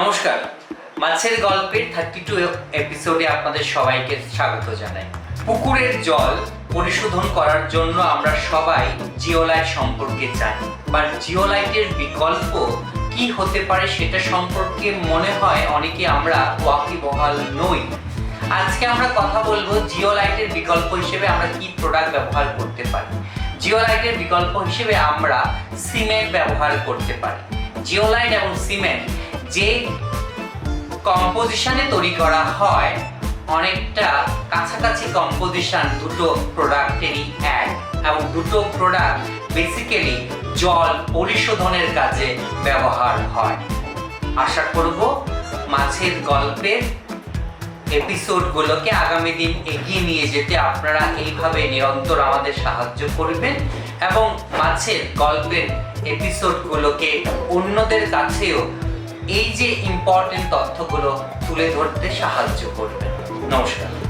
নমস্কার। মাছের গল্পের থার্টি টু এপিসোডে আপনাদের সবাইকে স্বাগত জানাই। পুকুরের জল পরিশোধন করার জন্য আমরা সবাই জিওলাইট সম্পর্কে জানি। বা জিওলাইটের বিকল্প কি হতে পারে সেটা সম্পর্কে মনে হয় অনেকে আমরা ওয়াকিবহাল নই। আজকে আমরা কথা বলব জিওলাইটের বিকল্প হিসেবে আমরা কি প্রোডাক্ট ব্যবহার করতে পারি। জিওলাইটের বিকল্প হিসেবে আমরা সিমেন্ট ব্যবহার করতে পারি। জিওলাইট এবং সিমেন্ট যে কম্পোজিশনে তৈরি করা হয়, অনেকটা কাছাকাছি কম্পোজিশন দুটো প্রোডাক্টেরই এক এবং দুটো প্রোডাক্ট বেসিক্যালি জল পরিশোধনের কাজে ব্যবহার হয়। আশা করব মাছের গল্পের এপিসোডগুলোকে আগামী দিন এগিয়ে নিয়ে যেতে আপনারা এইভাবে নিরন্তর আমাদের সাহায্য করবেন এবং মাছের গল্পের এপিসোডগুলোকে অন্যদের কাছেও এই যে ইম্পর্টেন্ট তথ্যগুলো তুলে ধরতে সাহায্য করবে। নমস্কার।